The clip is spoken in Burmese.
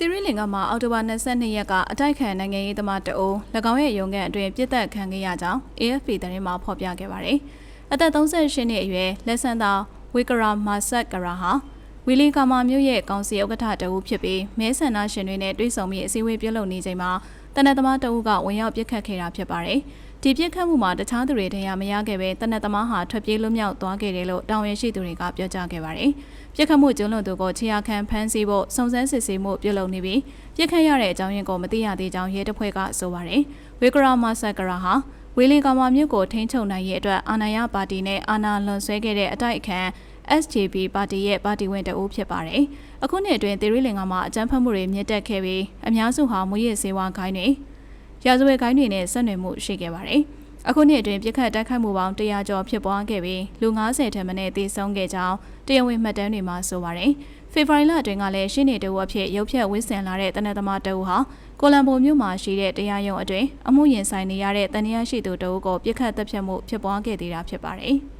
တီရီလင်ကမှာအောက်တိုဘာ22ရက်ကအတိုက်ခံနိုင်ငံရေးသမားတအိုး၎င်းရဲ့ရုံးခန်းအတွင်းပြစ်တက်ခံခဲ့ရကြောင်း AFP သတင်းမှာဖော်ပြခဲ့ပါတယ်။အသက်38နှစ်အရွယ်လက်ဆန်သာဝီကရာမာဆက်ကရာဟာဝီလီကာမာမြို့ရဲ့ကောင်စီဥက္ကဋ္ဌတဦးဖြစ်ပြီးမဲဆန္ဒရှင်တွေနဲ့တွေ့ဆုံပြီးအစည်းအဝေးပြုလုပ်နေချိန်မှာ တနက်သမားတဦးကဝင်ရောက်ပစ်ခတ်ခဲ့တာဖြစ်ပါတယ်။ဒီပစ်ခတ်မှုမှာတခြားသူတွေတရားမရခဲ့ပဲတနက်သမားဟာထွက်ပြေးလွတ်မြောက်သွားခဲ့တယ်လို့တာဝန်ရှိသူတွေကပြောကြားခဲ့ပါတယ်။ပြစ်ခတ်မှုကျုံးလွန်သူကိုခြေရာခံဖမ်းဆီးဖို့စုံစမ်းစစ်ဆေးမှုပြုလုပ်နေပြီးပြစ်ခတ်ရတဲ့အကြောင်းရင်းကိုမသိရသေးကြောင်းရဲတပ်ဖွဲ့ကဆိုပါတယ်။ဝေကရာမာဆက်ကရာဟာဝေလင်ကာမာမြို့ကိုထိန်းချုပ်နိုင်ရေးအတွက်အာဏာရပါတီနဲ့အာဏာလွန်ဆွဲခဲ့တဲ့အတိုက်အခံ SJP ပါတီရဲ့ပါတီဝင်တအုပ်ဖြစ်ပါတယ်။အခုနှစ်အတွင်းသေရီလင်ကမှာအကြမ်းဖက်မှုတွေမြင့်တက်ခဲ့ပြီးအများစုဟာမူရစ်စေဝါခိုင်းတွေရာဇဝတ်ခိုင်းတွေနဲ့ဆက်နွယ်မှုရှိခဲ့ပါတယ်။အခုနှစ်အတွင်းပြစ်ခတ်တိုက်ခိုက်မှုပေါင်း100ကျော်ဖြစ်ပွားခဲ့ပြီးလူ90ထက်မနည်းသေဆုံးခဲ့ကြောင်းတရားဝင်မှတ်တမ်းတွေမှာဆိုပါတယ်။ဖေဖော်ဝါရီလအတွင်းကလည်းရှင်းနေတအုပ်အဖြစ်ရုပ်ဖြတ်ဝစ်ဆင်လာတဲ့တနက်သမားတအုပ်ဟာကိုလံဘိုမြို့မှာရှိတဲ့တရားရုံးအတွင်းအမှုရင်ဆိုင်နေရတဲ့တန်တရားရှိသူတအုပ်ကိုပြစ်ခတ်တပ်ဖြတ်မှုဖြစ်ပွားခဲ့သေးတာဖြစ်ပါတယ်။